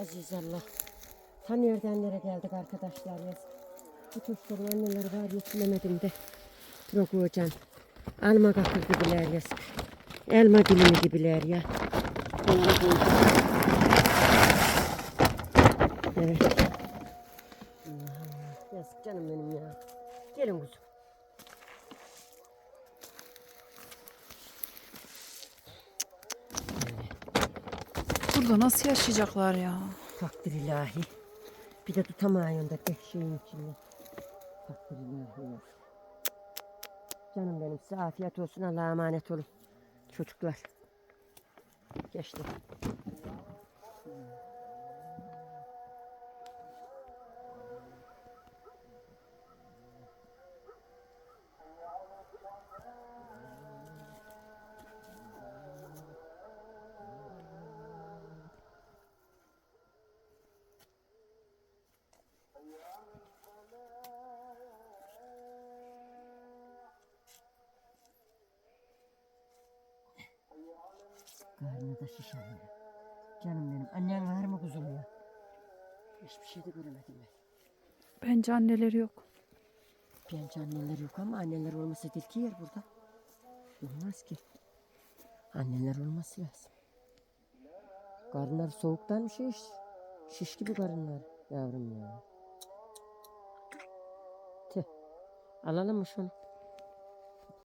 Aziz Allah. Ta nereden nereye geldik arkadaşlar ya. Bu çocukların anneleri var yetinemedim de. Bırak hocam. Alma kakır gibiler ya. Elma dilimi gibiler ya. Evet. Yazık canım benim ya. Gelin kuzum. Burada nasıl yaşayacaklar ya? Takdir ilahi. Bir de tutamıyorsun da tek şeyin içinde. Takdir ilahi. Canım benim size afiyet olsun. Allah'a emanet olun. Çocuklar. Geçti. Karnına da şişer Canım benim. Annen var mı kuzum ya? Hiçbir şey de göremedim ben. Bence anneleri yok. Bence anneler yok ama anneler olmasa değil ki yer burada. Olmaz ki. Anneler olması lazım. Karınlar soğuktan şiş. Şiş gibi karınlar yavrum ya. Tüh. Alalım mı şunu?